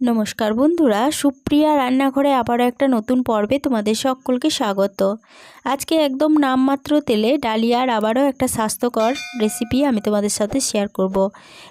নমস্কার বন্ধুরা, সুপ্রিয়া রান্নাঘরে আবারও একটা নতুন পর্বে তোমাদের সকলকে স্বাগত। আজকে একদম নামমাত্র তেলে ডালিয়ার আবারও একটা স্বাস্থ্যকর রেসিপি আমি তোমাদের সাথে শেয়ার করব।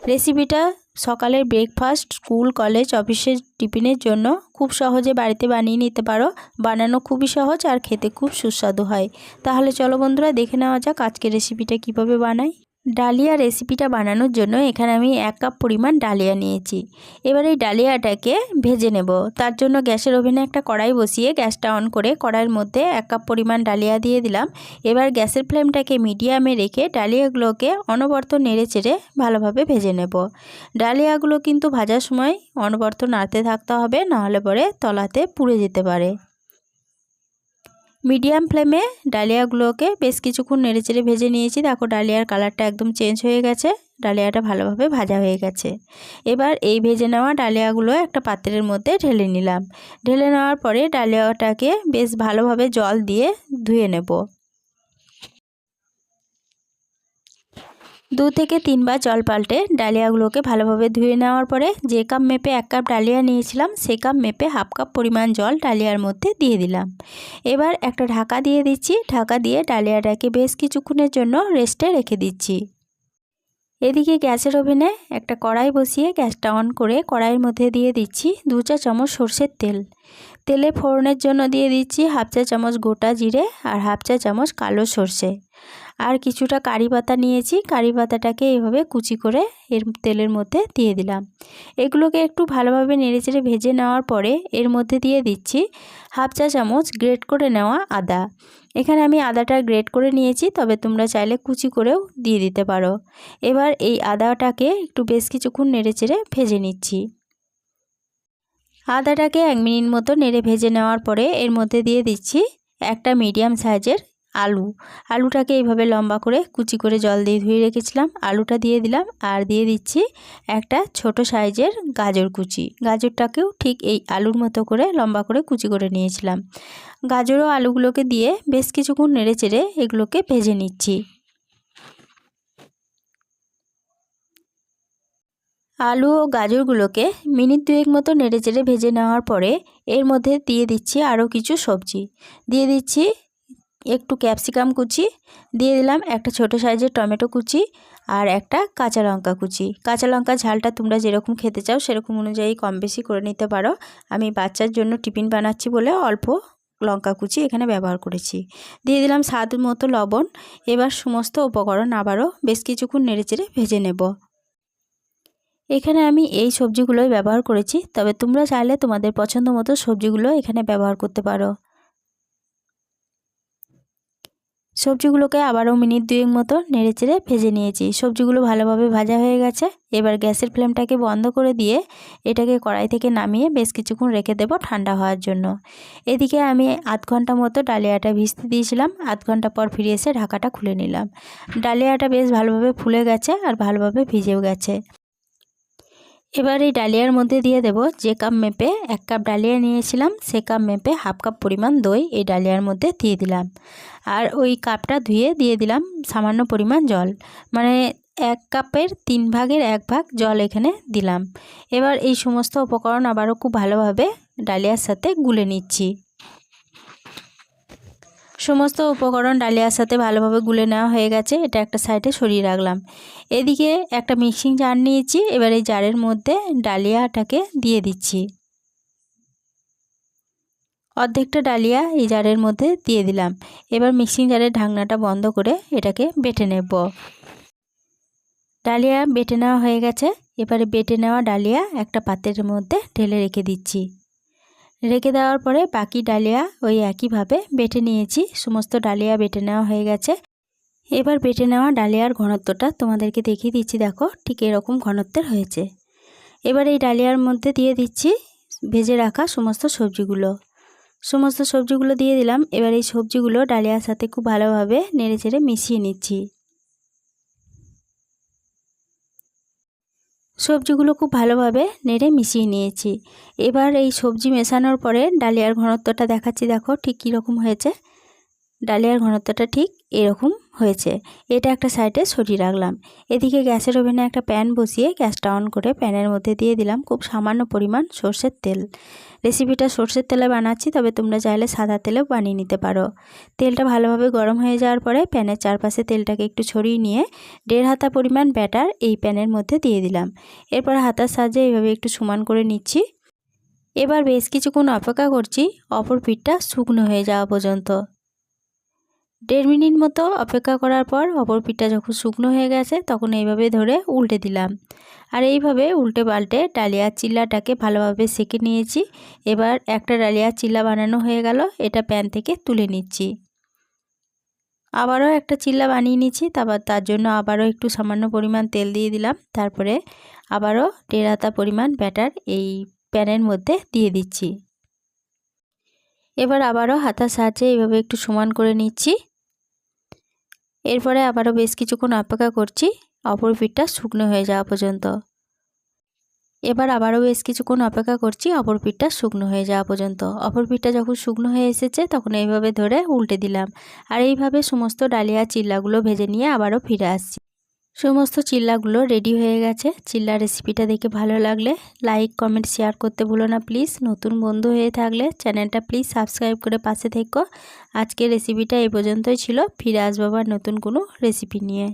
রেসিপিটা সকালের ব্রেকফাস্ট স্কুল কলেজ অফিসের টিফিনের জন্য খুব সহজে বাড়িতে বানিয়ে নিতে পারো। বানানো খুবই সহজ আর খেতে খুব সুস্বাদু হয়। তাহলে চলো বন্ধুরা, দেখে নেওয়া যাক আজকে রেসিপিটা কীভাবে বানাই। ডালিয়া রেসিপিটা বানানোর জন্য এখানে আমি এক কাপ পরিমাণ ডালিয়া নিয়েছি। এবার এই ডালিয়াটাকে ভেজে নেব। তার জন্য গ্যাসের ওভেনে একটা কড়াই বসিয়ে গ্যাসটা অন করে কড়াইয়ের মধ্যে এক কাপ পরিমাণ ডালিয়া দিয়ে দিলাম। এবার গ্যাসের ফ্লেমটাকে মিডিয়ামে রেখে ডালিয়াগুলোকে অনবর্ত নেড়ে চেড়ে ভালোভাবে ভেজে নেব। ডালিয়াগুলো কিন্তু ভাজার সময় অনবর্ত নাড়তে থাকতে হবে নাহলে পরে তলাতে পুড়ে যেতে পারে। মিডিয়াম ফ্লেমে ডালিয়াগুলোকে বেশ কিছুক্ষণ নেড়েচেড়ে ভেজে নিয়েছি। দেখো ডালিয়ার কালারটা একদম চেঞ্জ হয়ে গেছে, ডালিয়াটা ভালোভাবে ভাজা হয়ে গেছে। এবার এই ভেজে নেওয়া ডালিয়াগুলো একটা পাত্রের মধ্যে ঢেলে নিলাম। ঢেলে নেওয়ার পরে ডালিয়াটাকে বেশ ভালোভাবে জল দিয়ে ধুয়ে নেব। দু থেকে তিনবার জল পাল্টে ডালিয়াগুলোকে ভালোভাবে ধুয়ে নেওয়ার পরে যে কাপ মেপে এক কাপ ডালিয়া নিয়েছিলাম, সে কাপ মেপে হাফ কাপ পরিমাণ জল ডালিয়ার মধ্যে দিয়ে দিলাম। এবার একটা ঢাকা দিয়ে দিচ্ছি। ঢাকা দিয়ে ডালিয়াটাকে বেশ কিছুক্ষণের জন্য রেস্টে রেখে দিচ্ছি। এদিকে গ্যাসের ওভেনে একটা কড়াই বসিয়ে গ্যাসটা অন করে কড়াইয়ের মধ্যে দিয়ে দিচ্ছি দু চা চামচ সর্ষের তেল। তেলে ফোড়নের জন্য দিয়ে দিচ্ছি হাফ চা চামচ গোটা জিরে আর হাফ চা চামচ কালো সর্ষে। আর কিছুটা কারি পাতা নিয়েছি, কারি পাতাটাকে এইভাবে কুচি করে এর তেলের মধ্যে দিয়ে দিলাম। এগুলোকে একটু ভালোভাবে নেড়েচেড়ে ভেজে নেওয়ার পরে এর মধ্যে দিয়ে দিচ্ছি হাফ চা চামচ গ্রেট করে নেওয়া আদা। এখানে আমি আদাটা গ্রেট করে নিয়েছি, তবে তোমরা চাইলে কুচি করেও দিয়ে দিতে পারো। এবার এই আদাটাকে একটু বেশ কিছুক্ষণ নেড়েচেড়ে ভেজে নিচ্ছি। আদাটাকে এক মিনিট মতো নেড়ে ভেজে নেওয়ার পরে এর মধ্যে দিয়ে দিচ্ছি একটা মিডিয়াম সাইজের আলু। আলুটাকে এইভাবে লম্বা করে কুচি করে জল দিয়ে ধুয়ে রেখেছিলাম। আলুটা দিয়ে দিলাম আর দিয়ে দিচ্ছি একটা ছোট সাইজের গাজর কুচি। গাজরটাকেও ঠিক এই আলুর মতো করে লম্বা করে কুচি করে নিয়েছিলাম। গাজর ও আলুগুলোকে দিয়ে বেশ কিছুক্ষণ নেড়ে চেড়ে এগুলোকে ভেজে নিচ্ছি। আলু ও গাজরগুলোকে মিনিট দুয়েক মতো নেড়ে চেড়ে ভেজে নেওয়ার পরে এর মধ্যে দিয়ে দিচ্ছি আরও কিছু সবজি। দিয়ে দিচ্ছি একটু ক্যাপসিকাম কুচি, দিয়ে দিলাম একটা ছোট সাইজের টমেটো কুচি আর একটা কাঁচা লঙ্কা কুচি। কাঁচা লঙ্কা ঝালটা তোমরা যেরকম খেতে চাও সেরকম অনুযায়ী কম বেশি করে নিতে পারো। আমি বাচ্চার জন্য টিফিন বানাচ্ছি বলে অল্প লঙ্কা কুচি এখানে ব্যবহার করেছি। দিয়ে দিলাম স্বাদ মতো লবণ। এবার সমস্ত উপকরণ আবারও বেশ কিছুক্ষণ নেড়েচেড়ে ভেজে নেব। এখানে আমি এই সবজিগুলোই ব্যবহার করেছি, তবে তোমরা চাইলে তোমাদের পছন্দ মতো সবজিগুলো এখানে ব্যবহার করতে পারো। সবজিগুলোকে আবারও মিনিট দুয়েক মতো নেড়ে চেড়ে ভেজে নিয়েছি। সবজিগুলো ভালোভাবে ভাজা হয়ে গেছে। এবার গ্যাসের ফ্লেমটাকে বন্ধ করে দিয়ে এটাকে কড়াই থেকে নামিয়ে বেশ কিছুক্ষণ রেখে দেব ঠান্ডা হওয়ার জন্য। এদিকে আমি আধ ঘণ্টা মতো ডালিয়াটা ভিজতে দিয়েছিলাম। আধ ঘণ্টা পর ফিরে এসে ঢাকাটা খুলে নিলাম। ডালিয়াটা বেশ ভালোভাবে ফুলে গেছে আর ভালোভাবে ভিজেও গেছে। এবার এই ডালিয়ার মধ্যে দিয়ে দেব যে কাপ মেপে এক কাপ ডালিয়া নিয়েছিলাম, সে কাপ মেপে হাফ কাপ পরিমাণ দই এই ডালিয়ার মধ্যে দিয়ে দিলাম। আর ওই কাপটা ধুয়ে দিয়ে দিলাম সামান্য পরিমাণ জল মানে এক কাপের তিন ভাগের এক ভাগ জল এখানে দিলাম। এবার এই সমস্ত উপকরণ আবারও খুব ভালোভাবে ডালিয়ার সাথে গুলে নিচ্ছি। সমস্ত উপকরণ ডালিয়ার সাথে ভালোভাবে গুলে নেওয়া হয়ে গেছে, এটা একটা সাইডে সরিয়ে রাখলাম। এদিকে একটা মিক্সিং জার নিয়েছি, এবার এই জারের মধ্যে ডালিয়াটাকে দিয়ে দিচ্ছি। অর্ধেকটা ডালিয়া এই জারের মধ্যে দিয়ে দিলাম। এবার মিক্সিং জারের ঢাকনাটা বন্ধ করে এটাকে বেটে নেব। ডালিয়া বেটে নেওয়া হয়ে গেছে, এবারে বেটে নেওয়া ডালিয়া একটা পাত্রের মধ্যে ঢেলে রেখে দিচ্ছি। রেখে দেওয়ার পরে বাকি ডালিয়া ওই একইভাবে বেটে নিয়েছি। সমস্ত ডালিয়া বেটে নেওয়া হয়ে গেছে। এবার বেটে নেওয়া ডালিয়ার ঘনত্বটা তোমাদেরকে দেখিয়ে দিচ্ছি, দেখো ঠিক এরকম ঘনত্বের হয়েছে। এবার এই ডালিয়ার মধ্যে দিয়ে দিচ্ছি ভেজে রাখা সমস্ত সবজিগুলো। সমস্ত সবজিগুলো দিয়ে দিলাম। এবার এই সবজিগুলো ডালিয়ার সাথে খুব ভালোভাবে নেড়ে চেড়ে মিশিয়ে নিচ্ছি। সবজিগুলো খুব ভালোভাবে নেড়ে মিশিয়ে নিয়েছি। এবার এই সবজি মেশানোর পরে ডালিয়ার ঘনত্বটা দেখাচ্ছি। দেখো ঠিক কীরকম হয়েছে। ডালিয়ার ঘনত্বটা ঠিক এরকম হয়েছে। এটা একটা সাইডে সরিয়ে রাখলাম। এদিকে গ্যাসের ওভেনে একটা প্যান বসিয়ে গ্যাসটা অন করে প্যানের মধ্যে দিয়ে দিলাম খুব সামান্য পরিমাণ সর্ষের তেল। রেসিপিটা সর্ষের তেলে বানাচ্ছি, তবে তোমরা চাইলে সাদা তেলেও বানিয়ে নিতে পারো। তেলটা ভালোভাবে গরম হয়ে যাওয়ার পরে প্যানের চারপাশে তেলটাকে একটু ছড়িয়ে নিয়ে দেড় হাতা পরিমাণ ব্যাটার এই প্যানের মধ্যে দিয়ে দিলাম। এরপর হাতার সাহায্যে এইভাবে একটু সমান করে নিচ্ছি। এবার বেশ কিছুক্ষণ অপেক্ষা করছি, অপর পিঠটা শুকনো হয়ে যাওয়া পর্যন্ত। দেড় মিনিট মতো অপেক্ষা করার পর অপর পিঠটা যখন শুকনো হয়ে গেছে, তখন এইভাবে ধরে উল্টে দিলাম। আর এইভাবে উল্টে পাল্টে ডালিয়ার চিল্লাটাকে ভালোভাবে সেঁকে নিয়েছি। এবার একটা ডালিয়ার চিল্লা বানানো হয়ে গেল, এটা প্যান থেকে তুলে নিচ্ছি। আবারও একটা চিল্লা বানিয়ে নিচ্ছি, তারপর তার জন্য আবারও একটু সামান্য পরিমাণ তেল দিয়ে দিলাম। তারপরে আবারও হাতা পরিমাণ ব্যাটার এই প্যানের মধ্যে দিয়ে দিচ্ছি। এবার আবারও হাতার সাহায্যে এইভাবে একটু সমান করে নিচ্ছি। এরপরে আবারও বেশ কিছুক্ষণ অপেক্ষা করছি, অপর পিঠটা শুকনো হয়ে যাওয়া পর্যন্ত। এবার আবারও বেশ কিছুক্ষণ অপেক্ষা করছি, অপর পিঠটা শুকনো হয়ে যাওয়া পর্যন্ত। অপর পিঠটা যখন শুকনো হয়ে এসেছে, তখন এইভাবে ধরে উল্টে দিলাম। আর এইভাবে সমস্ত ডালিয়া চিল্লাগুলো ভেজে নিয়ে আবারও ফিরে আসছি। সমস্ত চিল্লাগুলো রেডি হয়ে গেছে। চিল্লা রেসিপিটা দেখে ভালো লাগলে লাইক কমেন্ট শেয়ার করতে ভুলো না প্লিজ নতুন বন্ধু হয়ে থাকলে চ্যানেলটা প্লিজ সাবস্ক্রাইব করে পাশে থেকো। আজকে রেসিপিটা এই পর্যন্তই ছিল। ফিরে আসব আবার নতুন কোনো রেসিপি নিয়ে।